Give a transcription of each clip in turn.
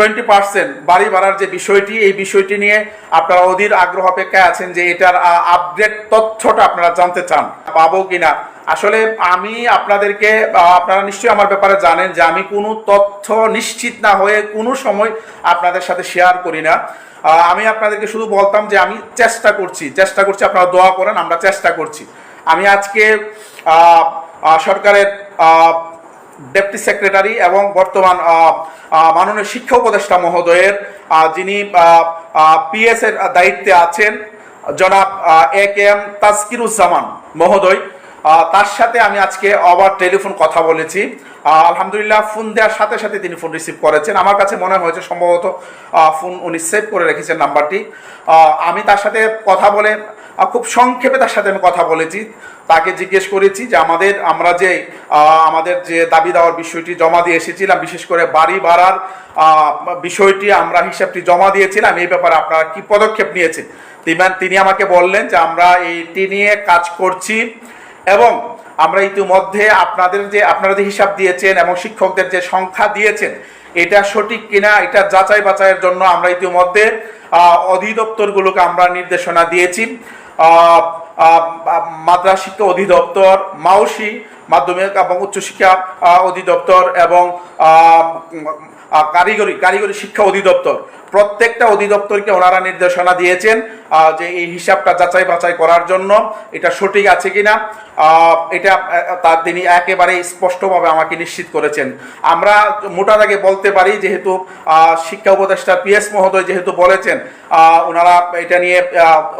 Twenty percent বাড়ি ভাড়ার যে বিষয়টি, এই বিষয়টি নিয়ে আপনারা অধীর আগ্রহ অপেক্ষায় আছেন যে এটার আপডেট তথ্যটা আপনারা জানতে চান। পাবো কিনা? আসলে আমি আপনাদেরকে আপনারা নিশ্চয়ই আমার ব্যাপারে জানেন যে আমি কোনো তথ্য নিশ্চিত না হয়ে কোনো সময় আপনাদের সাথে শেয়ার করি না। আমি আপনাদেরকে শুধু বলতাম যে আমি চেষ্টা করছি চেষ্টা করছি আপনারা দোয়া করেন, আমরা চেষ্টা করছি। আমি আজকে সরকারের ডেপুটি সেক্রেটারি এবং বর্তমান মাননীয় শিক্ষা উপদেষ্টা মহোদয়ের যিনি পিএস এর দায়িত্বে আছেন, জনাব এ কে এম তাজকিরুজ্জামান মহোদয়। তার সাথে আমি আজকে আবার টেলিফোন কথা বলেছি। আলহামদুলিল্লাহ ফোন দেওয়ার সাথে সাথে তিনি ফোন রিসিভ করেছেন। আমার কাছে মনে হয়েছে সম্ভবত ফোন উনি সেভ করে রেখেছেন নাম্বারটি। আমি তার সাথে কথা বলে খুব সংক্ষেপে তার সাথে আমি কথা বলেছি। তাকে জিজ্ঞেস করেছি যে আমাদের, আমরা যে আমাদের যে দাবি দেওয়ার বিষয়টি জমা দিয়ে এসেছিলাম, বিশেষ করে বাড়ি ভাড়ার বিষয়টি আমরা হিসাবটি জমা দিয়েছিলাম, এই ব্যাপারে আপনারা কি পদক্ষেপ নিয়েছেন? তিনি- আমাকে বললেন যে আমরা এইটি নিয়ে কাজ করছি। এবং আমরা ইতিমধ্যে আপনাদের যে, আপনারা যে হিসাব দিয়েছেন এবং শিক্ষকদের যে সংখ্যা দিয়েছেন, এটা সঠিক কিনা, এটা যাচাই বাছাইয়ের জন্য আমরা ইতিমধ্যে অধিদপ্তরগুলোকে আমরা নির্দেশনা দিয়েছি। মাদ্রাসিক অধিদপ্তর, মাউসি মাধ্যমিক এবং উচ্চশিক্ষা অধিদপ্তর এবং কারিগরি কারিগরি শিক্ষা অধিদপ্তর। প্রত্যেকটা অধিদপ্তরকে ওনারা নির্দেশনা দিয়েছেন যে এই হিসাবটা যাচাই বাছাই করার জন্য। এটা সঠিক আছে কিনা? এটা তার তিনি একেবারে স্পষ্টভাবে আমাকে নিশ্চিত করেছেন। আমরা মোটা দাগে বলতে পারি, যেহেতু শিক্ষা উপদেষ্টা পিএস মহোদয় যেহেতু বলেছেন ওনারা এটা নিয়ে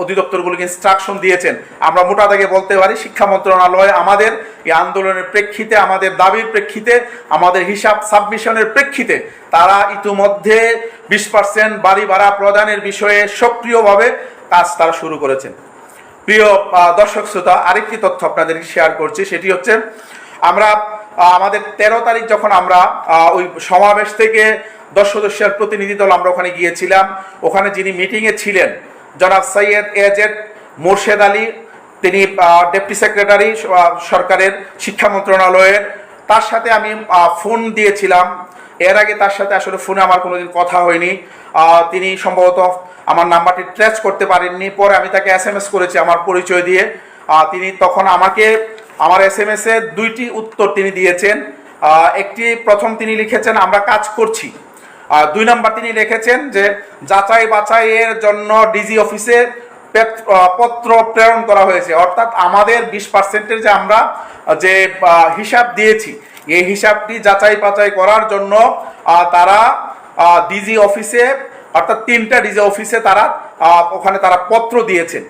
অধিদপ্তরগুলোকে ইনস্ট্রাকশন দিয়েছেন। আমরা মোটা দাগে বলতে পারি, শিক্ষা মন্ত্রণালয় আমাদের এই আন্দোলনের প্রেক্ষিতে, আমাদের দাবির প্রেক্ষিতে, আমাদের হিসাব সাবমিশনের প্রেক্ষিতে তারা ইতিমধ্যে বিশ পার্সেন্ট বাড়ি ভাড়া প্রদানের বিষয়ে সক্রিয়ভাবে কাজ তারা শুরু করেছেন। প্রিয় দর্শক শ্রোতা, আরেকটি তথ্য আপনাদেরকে শেয়ার করছি, সেটি হচ্ছে আমরা আমাদের তেরো তারিখ যখন আমরা ওই সমাবেশ থেকে দশ সদস্যের প্রতিনিধি দল আমরা ওখানে গিয়েছিলাম, ওখানে যিনি মিটিংয়ে ছিলেন, জনাব সৈয়দ এজেড মোর্শেদ আলী তিনি ডেপুটি সেক্রেটারি সরকারের শিক্ষা মন্ত্রণালয়ের। তার সাথে আমি ফোন দিয়েছিলাম। এর আগে তার সাথে আসলে ফোনে আমার কোনোদিন কথা হয়নি। তিনি সম্ভবত আমার নাম্বারটি ট্রেস করতে পারেননি। পরে আমি তাকে এস এম এস করেছি আমার পরিচয় দিয়ে। তিনি তখন আমাকে, আমার এস এম এস দুইটি উত্তর তিনি দিয়েছেন। একটি প্রথম তিনি লিখেছেন, আমরা কাজ করছি। দুই নম্বর তিনি লিখেছেন যে যাচাই বাছাইয়ের জন্য ডিজি অফিসে পত্র প্রেরণ করা হয়েছে। অর্থাৎ আমাদের বিশ পার্সেন্টের যে আমরা যে হিসাব দিয়েছি, এই হিসাবটি যাচাই পাচাই করার জন্য তারা ডিজি অফিসে, অর্থাৎ তিনটা ডিজি অফিসে তারা ওখানে তারা পত্র দিয়েছেন।